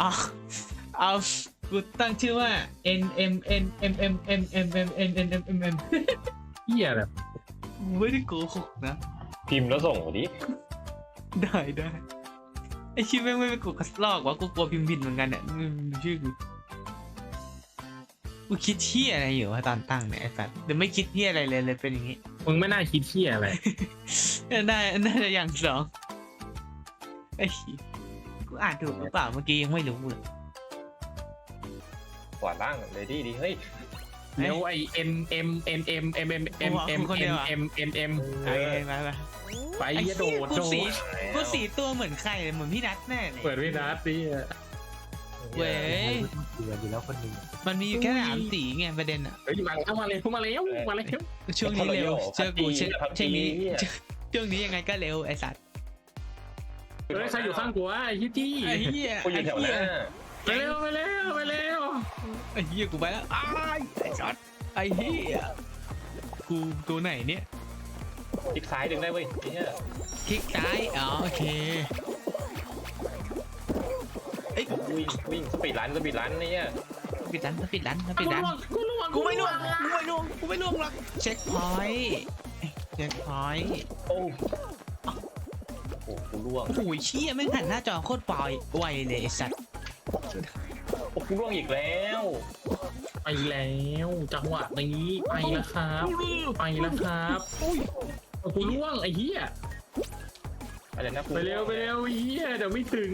อ๋อเอากูตั้งชื่อว่า N M N M M M M M N N M M M เหี้ยแบบไม่ได้โกหกนะ พิมพ์แล้วส่งมาดิได้ได้ไอชื่อแม่งไม่เป็นกูกระลอกวะกูกลัวพิมพ์ผิดเหมือนกันเนี่ยอืมชื่อกูกูคิดเที่ยอะไรอยู่วะตอนตั้งเนี่ยไอ้สัตว์เดี๋ยวไม่คิดเที่ยอะไรเลยเลยเป็นอย่างงี้มึงไม่น่าคิดเหี้ยอะไรน่าน่าจะอย่างสอง ไอ้เหี้ยกูอ่านถูกหรือเปล่าเมื่อกี้ยังไม่รู้เลยขวาล่างเลยดีดีเฮ้ยเดี๋ยวไอ M M M M M M M M M M M M ไอ้มาไปไปไอ้อย่าโดเหี้ยดกูโดสีดกูสีตัวเหมือนใครเลยเหมือนพี่นัทแน่เลยเปิดวินาทีเว้ยเดือนอยู่แล้วคนหนึ่งมันมีอยู่แค่สามสีไงประเด็นอะเฮ้ยมาแล้วมาแล้วมาแล้วมาแล้วช่วงนี้เร็วเชื่อกูเชื่อช่วงนี้ช่วงนี้ยังไงก็เร็วไอ้สัตว์ เฮ้ยใครอยู่ข้างกูวะไอ้ฮิตตี้ไอ้เหี้ยกูอยู่แถวหน้าไปเร็วไปเร็วไปเร็วไอ้เหี้ยกูไปแล้วอ้ายไอ้สัตว์ไอ้เหี้ยกูตัวไหนเนี่ยคลิกซ้ายดึงได้เว้ยเนี่ยคลิกซ้ายอ๋อโอเควิ่งวิ่งสปีดรันสปีดรันเนี่ยปิดร้านปิดร้านปิดร้านกูล่วงกูไม่ล่วงกูไม่ล่วงกูไม่ล่วงหรอกเช็คพอยต์เช็คพอยต์โอ้โอ้ กูล่วงโอ้ยเชี่ยไม่งหันหน้าจอโคตรปล่อยไวเลยไอ้สัตว์โอ้กูล่วงอีกแล้วไปแล้วจังหวะนี้ไปแล้วครับไปแล้วครับกูล่วงไอ้เหี้ยอะไรนะกูไปเร็วไปเร็วไอ้เหี้ยเดี๋ยวไม่ถึง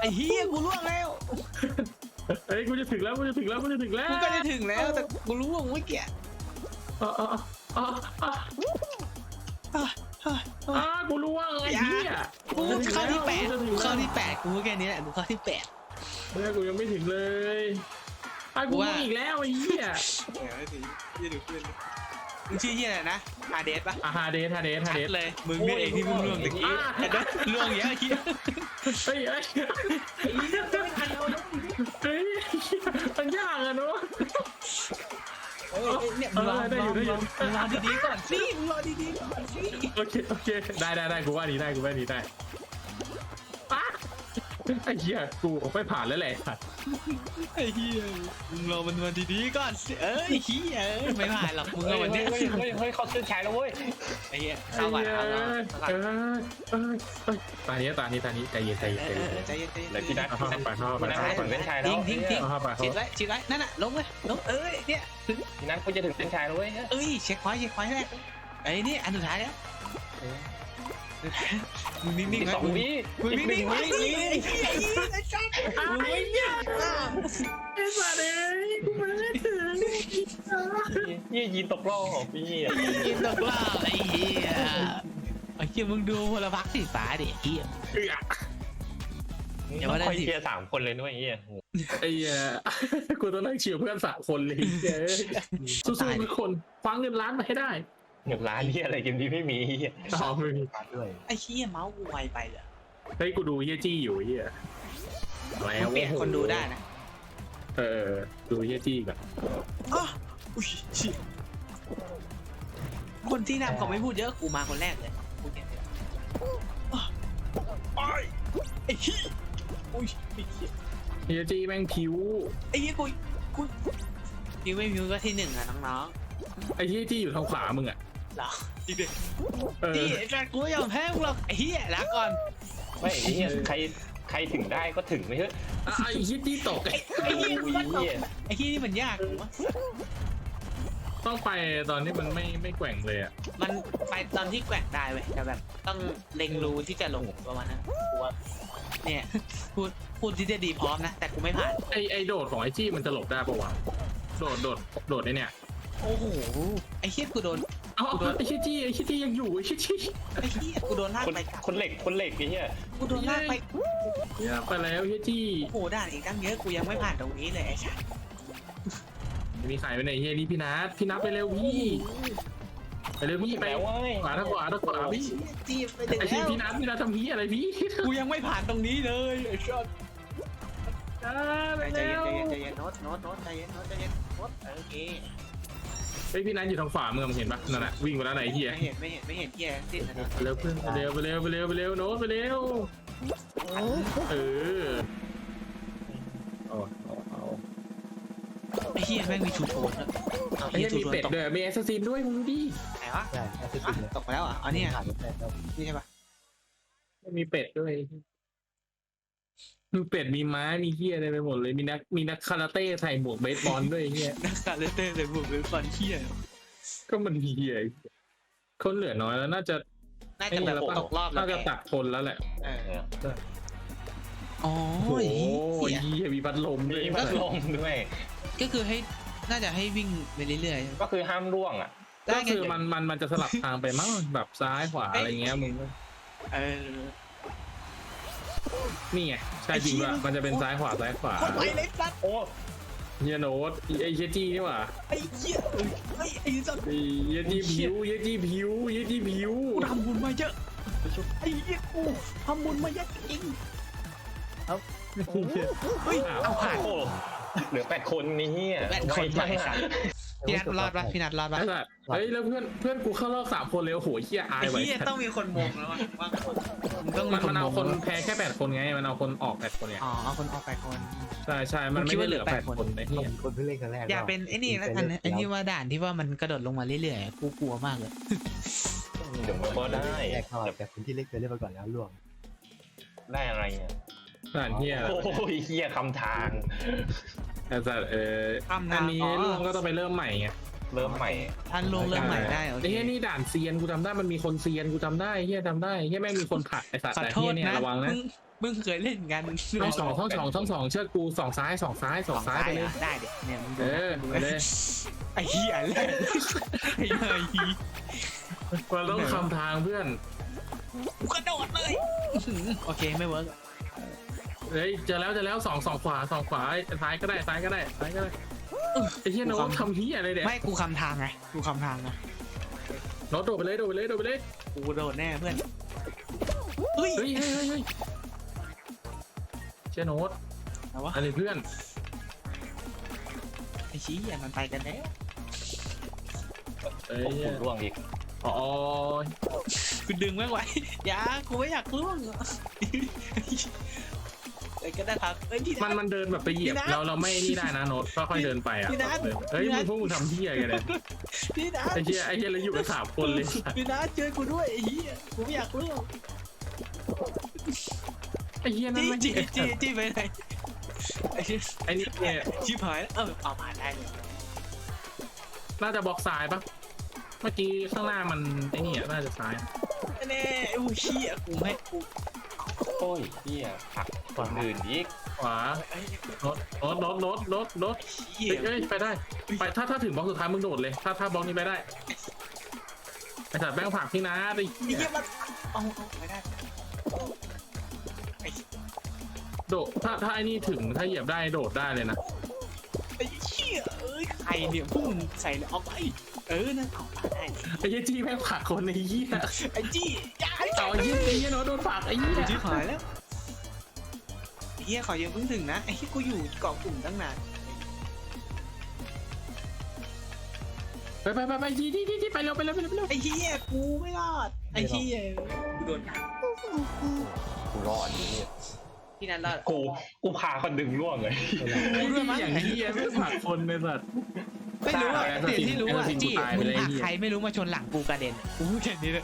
ไอ้เหี้ยกูล่วงแล้วเฮ้ยกูจะถึงแล้วกูจะถึงแล้วกูจะถึงแล้วกูก็จะถึงแล้วแต่กูล่วงเมื่อกี้ อ่าอ่าอ่าอ่าอะอะอะอ่ากูล่วงไอ้เหี้ยกูเข้าที่แปดจะถึงเข้าแล้วที่แปดกูแค่นี้แหละกูเข้าที่แปดเฮ้ยกูยังไม่ถึงเลยไอ้กูว่าล่วงอีกแล้วไอ้เหี้ยมึงชื่อเหี้ยอะไรนะอาเดสปะอะฮาเดสฮาเดสฮาชัเดดสเลย มึงเนี่ยเองที่มึงล่วงตะกี้ไอ้เดสล่วงเยอะไอ้เหี้ยเฮ้ยเฮ้ยเฮ้ยมันยากอะเนาะ เนี่ยมึงรอเออได้อยู่ได้อยู่ มึงรอดีๆก่อนสิมึงรอดีๆก่อนสิโอเคโอเคได้ได้ได้กูว่านี้ได้กูว่านี้ได้ ไอ้เหี้ยกูไม่ผ่านแล้วแหละไอ้เหี้ยมึงรอมันมาดีๆก่อนสิเอ้ยเหี้ยเอ้ยไม่ผ่านหรอกมึงเฮ้เอายวันเนี้ยเฮ้ยเฮ้ยเฮ้ยเขาเส้นชัยแล้วเว้ยไอ้เหี้ยเข้าก่อนเอาก่อนเอาก่อนเออเออเออตานี้ตานี้ตานี้ใจเย็นใจเอเย็นอใจเอเย็อนใจเย็นใจเย็นเลยพี่นัทเอาเข้าไปเข้าไปพี่นัทเข้าถึงไปเส้นชัยแล้วทิ้งทิ้งทิ้งเอาเข้าไปชิเข้าดไปไว้ชิดไว้นั่นน่ะลงเลยลงเอ้ยเนี่ยถึงพี่นัทกูจะถึงเส้นชัยแล้วเว้ยเอ้ยเช็คพอยต์เช็คพอยต์แรกไอ้นี่อันสุดท้ายแล้ว มึงนิ่งๆอีกไว้สองมึงวิมึงอีกหนึ่นิ่งงๆไว้วิไอ้เหี้ยไอ้เหี้ยไอ้สัสมึงไม่ยากอะไอ้สัตว์เอ้ยกูมาไม่ถึงยี่ยีนตกรอบพี่ยินตกล่าไอ้เหี้ยไอ้เหี้ยมึงดูพลพรรคสีฟ้าดิไอ้เหี้ยเอื้ออย่าว่าได้คอยสิเชียร์สามคนเลยด้วยไอ้เหี้ยไอ้เหี้ยกูต้องนั่งเชียร์เพื่อนสามคนเลยเฮ้ยสู้ๆทุกคนฟังเงินล้านมาให้ได้ เงินล้านที่อะไรเกมที่ไม่มีเหี้ยต่อไม่มีมาด้วยไอ้เหี้ยเมาส์กูไวไปเหรอเฮ้ยกูดูเฮียจี้อยู่เฮียแล้วเปลี่ยนคนดูได้นะ เออ ดูเฮียจี้ก่อนอ๋ออุ้ยเชี่ยคนที่นำเขาไม่พูดเยอะกูมาคนแรกเลยพูดเนี่ยอ๋อไอ้ไอ้เหี้ยอุ้ยไอ้เหี้ยเฮียจี้แม่งผิวไอ้เหี้ยกูกูพิวไม่พิวก็ที่หนึ่งอะน้องไอ้เฮียจี้อยู่ทางขวามึงอะๆ เหรอจริงดิเออนี่ไอ้สัตว์กูไม่ยอมแพ้มึงหรอกไอ้เหี้ยลาก่อนไม่ไอ้เหี้ยใครใครถึงได้ก็ถึงไม่ใช่อะไอ้เฮียจี้ตกไอ้เหี้ยอุ้ยเหี้ยไอ้เหี้ยนี่มันยากวะต้องไปตอนนี้มันไม่ไม่แกว่งเลยอะ มันไปตอนที่แกว่งได้เว้ยแต่แบบ ต้องเล็งรูที่จะลงประมาณนั้นกูว่าเนี่ยพูดพูดที่จะดีพร้อมนะ แต่กูไม่ผ่าน ไอไอโดดของไอจี้มันจะหลบได้ปะวะ โดดโดดโดดไอเนี่ย โอ้โห ไอ้เหี้ยกูโดน เอ้าไอเฮียจี้ไอเฮียจี้ยังอยู่ไอเฮียจี้ไอ้เหี้ยกูโดนลากคนไปกลับคนเหล็กคนเหล็กไอ้เหี้ยกูโดนลากไปเนี่ยไปแล้วเฮียจี้โอ้โหด่านอีกตั้งเยอะกูยังไม่ผ่านตรงนี้เลยไอ้ชัดมีใครไปไหนเฮียนี่พี่นัทพี่นัทไปเร็วพี่ไปเร็วพี่ไปแล้วเว้ยขวาทางขวาทางขวาพี่จีบไปถึงไอพี่แล้วพี่นัทพี่นัททำพี่อะไรพี่กูยังไม่ผ่านตรงนี้เลยไอ้ชัดอ่าไปใจแล้เย็นวใจเย็นใจเย็นโน้ตโน้ตโน้ตใจเย็นโน้ตใจเย็นโน้ตโอเค ฮ้ยพี่นัทอยู่ทางขวามือมึงเห็นปะนั่นแหละวิ่งไปแล้วไหนเฮียไม่เห็นไม่เห็นไม่เห็นเฮียทั้งสิ้นนะเนอะไปเร็วเพื่อนไปเร็วไปเร็วไปเร็วไปเร็วโน้ตไปเร็วเออเอาเอาเอาไอ้เฮียแม่งมีชูโทนด้วยเอาไอ้เฮีเหี้ยยชูมีโทนเป็ดตกด้วยมีแอสซัสซินด้วยมึงดูดิไหนวะใช่แอสซิสอะต์เลยตกไปแล้วเหรอะอ๋อเนี่ยผ่านรถไฟครับนี่ใช่ปะมีเป็ดด้วย มีเป็ดมีม้ามีเฮียอะไรไปหมดเลยมีนักมีนักคาราเต้ใส่หมวกเบสบอลด้วยไอ้เฮียนักการเล่นเต้นเลยบุกเป็นฟันเฮียก็มันเฮียคนเหลือน้อยแล้วน่าจะน่าจะแบบตกรอบแล้วน่าจะแกตักทนแล้วแหละเออเอออ๋อโอ้โหเหี้ยเฮียมีพัดลมด้วยมีพัดลมด้วย ก็คือให้น่าจะให้วิ่งไปเรื่อยก็คือห้ามร่วงอะ ๆได้ก็ไงคือมันมันมันจะสลับทางไปมั้งแบบซ้ายขวาอะไรเงี้ยมึงก็เออ นี่ไงใช่จริงว่ะมันจะเป็นซ้ายขวาซ้ายขวาคนไปเลยสัตว์โอ้เฮียโน้ตไอเฮียจี้นี่หว่าไอ้เหี้ยเอ้ยไอ้ไอ้สัตว์ไอ้เฮียจี้ผิวเฮียจี้ผิวเฮียจี้ผิวกูทำบุญมาเยอะไอ้เหี้ยกูทำบุญมาเยอะจริงเฮ้ยเอาผ่านโหเหลือแปดคนนี่เฮียแปดคนไว จังไอ้อะสัตว์พี่นัทรอดปะพี่นัทรอดปะไอ้สัสเฮ้ยแล้วเพื่อนเพื่อนกูเข้ารอบสามคนเลยโอ้โหเฮียอาไอ้ยไว้เหี้ยต้องมีคนมงแล้ววะว่ามึงต้องมีมันคนมันเอามงคนแพ้แค่แปดคนไงมันเอาคนออกแปดคนเนี่ยอ๋อเอาคนออกไปคน ใช่ใช่มันผมคิไม่ดได้ว่าเหลือเหลือแปดแปดคนคนไอ้เฮียคนเพิ่งเล่นครั้งแรกอย่าเป็นไอ้นี่แล้วกันนะไอ้นี่ว่าด่านที่ว่ามันกระโดดลงมาเรื่อยๆกูกลัวมากเลย เดี๋ยวมันก็ได้ แรกเข้าแต่คนที่เล่นเคยเล่นมาก่อนแล้วล่วงได้อะไรเนี่ยด่านเฮียโอ้ยเฮียคำทาง ไอ้สัสเออทำอัทานงนี้อ๋อ ลุงก็ต้องไปเริ่มใหม่ไงเริ่มใหม่ ท่านลงเริ่มใหม่ได้โอเค ไอ้เฮียนี่ด่านเซียนกูจำได้มันมีคนเซียนกูจำได้เฮียจำได้เฮียแม่งมีคนผลักไอ้สัตว์ขอแต่โทเฮียษเนี่ยนะระวังนะมึงมึงเคยเล่นกันช่องสองช่องสองช่องสองเชือกกูสองซ้ายสองซ้ายสองซ้ายไปเลย ได้เด็เนี่ยมึงดูเออดูไปเลย ไอ้เหี้ยแหละไอ้เหี้ยไอ้เหี้ยมันต้องคำทางเพื่อนกูกระโดดเลยอื้อหือโอเคไม่เวิร์ก เฮ้ยเจอแล้วเจอแล้วสองสองขวาสองขวาซ้ายก็ได้ซ้ายก็ได้ซ้ายก็ได้ไอ้เฮียโน้ตทำเฮียอะไรเนี่ยไม่กูคำทางไงกูคำทางไงโน้ตโดดไปเลยโดดไปเลยโดดไปเลยกูโดดแน่เพื่อนเฮ้ยเฮ้ยเฮ้ยเฮ้ยเฮ้ยเชี่ยโน้ตเอาวะอะไรเพื่อนไอ้ชี้อย่ามันไปกันแล้วเอ้ยโอ้โหร่วงอีกอ๋อกูดึงไม่ไหวอย่ากูไม่อยากล่วง ไอ้ก็ได้ครับเอ้ยพี่มันนัทมันเดินแบบไปเหยียบพี่นัทเราเราไม่นี่ได้นะโน้ตค่อยๆเดินไปอะพี่นัทเดินเฮ้ยพี่นัมึท งพวกมึงทำเฮียกันเนี่ยพี่นัทไอ้เฮียไอ้เฮียเราอยู่กันสามคนเลยพี่นัทเจอกูด้วยไอ้เหี้ยกูไม่อยากล่วงไอ้เฮียนั่นจี้ไม่จี้ใช่จี้จี้ไปไหนไอ้เหี้ยไอ้นี่เนี่ยชิบหายแล้วเออเอาผ่านได้เลยน่าจะบล็อกซ้ายปะเมื่อกี้ข้างหน้ามันไอ้นี่อะน่าจะซ้าย แน่ไอ้ผู้เชี่ยกูไม่กู โอ้ยเฮียผลักคนอื่นอีกขวาไอ้รถรถรถรถรถรถเชี่ยเอ้ยเอ้ยไปได้ ไปถ้าถ้าถึงบล็อกสุดท้ายมึงโดดเลย ถ้าถ้าบล็อกนี้ไปได้ไอ้สัตว์แบงค์ผักพี่นะไอ้ไอ้เหี้ยเหี้ยมันเอาเอาไม่ได้ไอ้โดดถ้าถ้าไอ้นี่ถึงถ้าเหยียบได้โดดได้เลยนะไอ้เชี่ยเอ้ยใครเนี่ยพุ่งใส่แล้วเอาไปเออนั่นเอามาได้ไอ้เหี้ยจี้แม่งผลักคนไอ้เหี้ยไอ้จี้ย้าย เอาไอ้เหี้ยไอ้เหี้ยโน้ตโดนผลักไอ้เหี้ยชิบหายแล้วไอ้เหี้ยขอยังเพิ่งถึงนะไอ้เหี้ยกูอยู่เกาะกลุ่มตั้งนานไปไปไปไปจี้จี้จี้จี้ไปเร็วไปเร็วไปเร็วไปเร็วไอ้เหี้ยกูไม่รอดไอ้เหี้ยกูโดนหักกูรอดอยู่เนี่ยพี่นันรอดกูกูพาคนดึงร่วงเลยไอ้เหี้ยอย่างเหี้ยไม่งผลักคนเลยสัตว์ ไม่รู้อะตายเดี๋ยวที่รู้อะแอสซัสซินจี้กูตายไปมึงเลยผลักไอ้เหี้ยใครไม่รู้มาชนหลังกูกระเด็นกูพูดแค่นี้เลย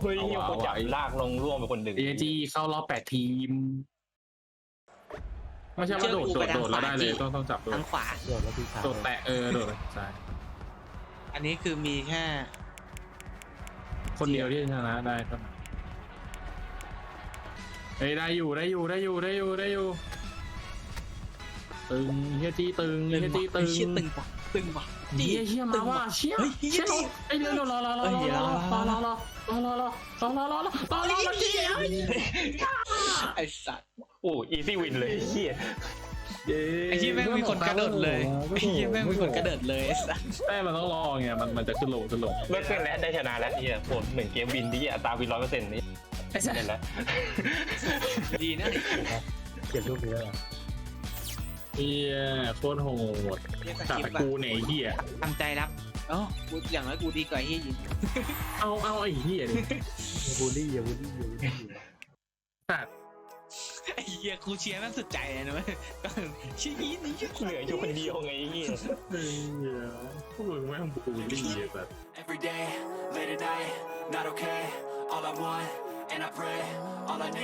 เฮ้ยเฮียกูจับลากลงร่วงไปคนดึงเอจีเข้ารอบแปดทีมไม่ใช่ว่าโดดโดดโดดแล้วได้เลยต้องต้องจับโดทาดงขวาโดดแล้วพี่ชายโดดแตะเออโดดไปซ้ายอันนี้คือมีแค่ คนเดียวที่ชนะได้ครับเฮ้ยได้อยู่ได้อยู่ได้อยู่ได้อยู่ได้อยู่ ตึงเฮียจีตึงตึเฮีงยจีว่ะตึงเชี่ยตึงว่ะ ตึงว่ะเฮียเฮียมาว่าเชี่ยเฮ้ยเหี้ยเชี่ยไอ้เร็วเร็วรอรอรอรอรอรอรอรอรอรอรอรอรอรอรอรอรอเชี่ยไอ้สัตว์โอ้อีซี่วินเลยเฮียไอ้ที่แม่งมีคนกระโดดเลยไอ้ที่แม่งมีคนกระโดดเลยไอ้สัตว์แต่มันต้องรอไงมันมันจะขึ้นลงขึ้นลงไม่เป็นแล้วได้ชนะแล้วเฮียโหหนึ่งเกมวินที่อัตราวินร้อยเปอร์เซ็นต์นี่ไอ้สัสเล่นแล้วดีนะเก็บรูปนี้แล้ว เฮียโคตรโหดเรียกสจากกิปแต่อะกูเนี่ยไอ้เฮียทำใจรับเอ้ากูอย่างน้อยกูดีกว่าไอ้เฮียยิงเอาเอาไอ้เหี้ยดิอย่าบูลลี่อย่าบูลลี่อย่าบูลลี่สัตว์ไอ้เฮียกูเชียร์แม่งสุดใจเลยนะเว้ยก็ชี้นี้นี่เหลืออยู่คนเดียวไงไอ้เหี้ยเฮ้ยพวกมึงแม่งบูลลี่ไอ้สัตว์ Every day, late at night, not okay. All I want, and I pray, all I need are